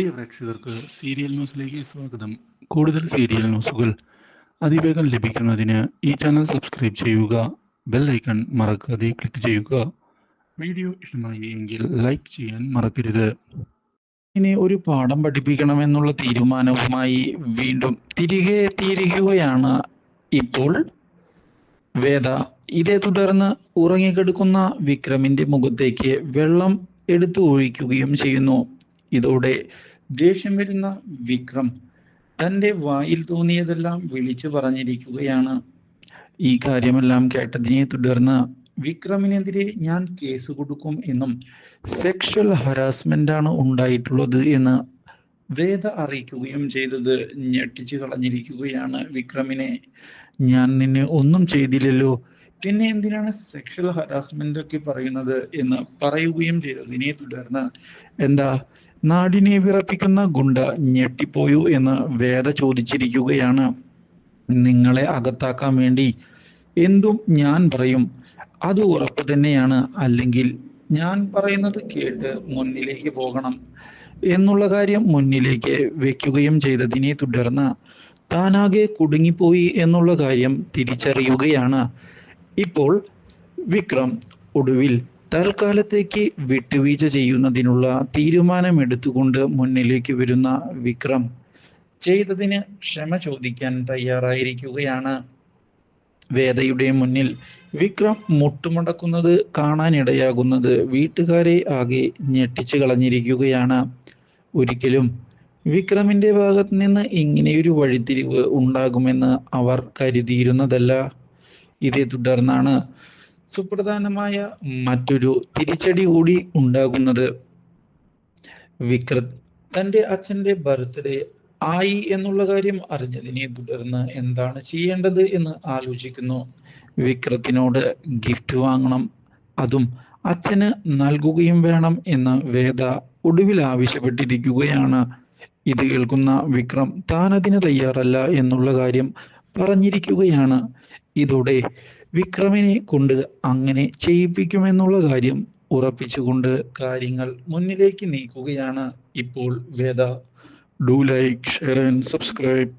പ്രിയ പ്രേക്ഷകർക്ക് സീരിയൽ ന്യൂസിലേക്ക് സ്വാഗതം. കൂടുതൽ സീരിയൽ ന്യൂസുകൾ അതിവേഗം ലഭിക്കുന്നതിന് ഈ ചാനൽ സബ്സ്ക്രൈബ് ചെയ്യുക ബെൽ ഐക്കൺ മറക്കാതെ ക്ലിക്ക് ചെയ്യുക. വീഡിയോ ഇഷ്ടമായി എങ്കിൽ ലൈക്ക് ചെയ്യാൻ മറക്കരുത്. ഇനി ഒരു പാഠം പഠിപ്പിക്കണമെന്നുള്ള തീരുമാനവുമായി വീണ്ടും തിരികെ എത്തിയിരിക്കുകയാണ് ഇപ്പോൾ വേദ. ഇതേ തുടർന്ന് ഉറങ്ങിക്കിടക്കുന്ന വിക്രമിന്റെ മുഖത്തേക്ക് വെള്ളം എടുത്തു ഒഴിക്കുകയും ചെയ്യുന്നു. ഇതോടെ ദേഷ്യം വരുന്ന വിക്രം തന്റെ വായിൽ തോന്നിയതെല്ലാം വിളിച്ചു പറഞ്ഞിരിക്കുകയാണ്. ഈ കാര്യമെല്ലാം കേട്ടതിനെ തുടർന്ന് വിക്രമിനെതിരെ ഞാൻ കേസ് കൊടുക്കും എന്നും സെക്ഷൽ ഹരാസ്മെന്റ് ആണ് ഉണ്ടായിട്ടുള്ളത് എന്ന് വേദ അറിയിക്കുകയും ചെയ്തത് ഞെട്ടിച്ചു കളഞ്ഞിരിക്കുകയാണ് വിക്രമിനെ. ഞാൻ നിന്നെ ഒന്നും ചെയ്തില്ലല്ലോ. പിന്നെ എന്തിനാണ് സെക്ഷൽ ഹറാസ്മെന്റ് ഒക്കെ പറയുന്നത് എന്ന് പറയുകയും ചെയ്തതിനെ തുടർന്ന് എന്താ നാടിനെ വിറപ്പിക്കുന്ന ഗുണ്ട ഞെട്ടിപ്പോയു എന്ന് വേദ ചോദിച്ചിരിക്കുകയാണ്. നിങ്ങളെ അകത്താക്കാൻ വേണ്ടി എന്തും ഞാൻ പറയും. അത് ഉറപ്പ് തന്നെയാണ്. അല്ലെങ്കിൽ ഞാൻ പറയുന്നത് കേട്ട് മുന്നിലേക്ക് പോകണം എന്നുള്ള കാര്യം മുന്നിലേക്ക് വെക്കുകയും ചെയ്തതിനെ തുടർന്ന് താനാകെ കുടുങ്ങിപ്പോയി എന്നുള്ള കാര്യം തിരിച്ചറിയുകയാണ്. ഇപ്പോൾ വിക്രം ഒടുവിൽ തൽക്കാലത്തേക്ക് വിട്ടുവീഴ്ച ചെയ്യുന്നതിനുള്ള തീരുമാനമെടുത്തുകൊണ്ട് മുന്നിലേക്ക് വരുന്ന വിക്രം ചെയ്തതിന് ക്ഷമ ചോദിക്കാൻ തയ്യാറായിരിക്കുകയാണ്. വേദയുടെ മുന്നിൽ വിക്രം മുട്ടുമടക്കുന്നത് കാണാനിടയാകുന്നത് വീട്ടുകാരെ ആകെ ഞെട്ടിച്ചു കളഞ്ഞിരിക്കുകയാണ്. ഒരിക്കലും വിക്രമിന്റെ ഭാഗത്ത് നിന്ന് ഇങ്ങനെയൊരു വഴിത്തിരിവ് ഉണ്ടാകുമെന്ന് അവർ കരുതിയിരുന്നതല്ല. ഇതേ തുടർന്നാണ്. സുപ്രധാനമായ മറ്റൊരു തിരിച്ചടി കൂടി ഉണ്ടാകുന്നത്. വിക്രത് തന്റെ അച്ഛന്റെ ബർത്ത്ഡേ ആയി എന്നുള്ള കാര്യം അറിഞ്ഞതിനെ തുടർന്ന് എന്താണ് ചെയ്യേണ്ടത് എന്ന് ആലോചിക്കുന്നു. വിക്രത്തിനോട് ഗിഫ്റ്റ് വാങ്ങണം. അതും അച്ഛന് നൽകുകയും വേണം എന്ന് വേദ ഒടുവിൽ ആവശ്യപ്പെട്ടിരിക്കുകയാണ്. ഇത് കേൾക്കുന്ന വിക്രം താൻ അതിന് തയ്യാറല്ല എന്നുള്ള കാര്യം പറഞ്ഞിരിക്കുകയാണ്. ഇതോടെ വിക്രമിനെ കൊണ്ട് അങ്ങനെ ചെയ്യിപ്പിക്കുമെന്നുള്ള കാര്യം ഉറപ്പിച്ചുകൊണ്ട് കാര്യങ്ങൾ മുന്നിലേക്ക് നീക്കുകയാണ് ഇപ്പോൾ Veda. Do like share and subscribe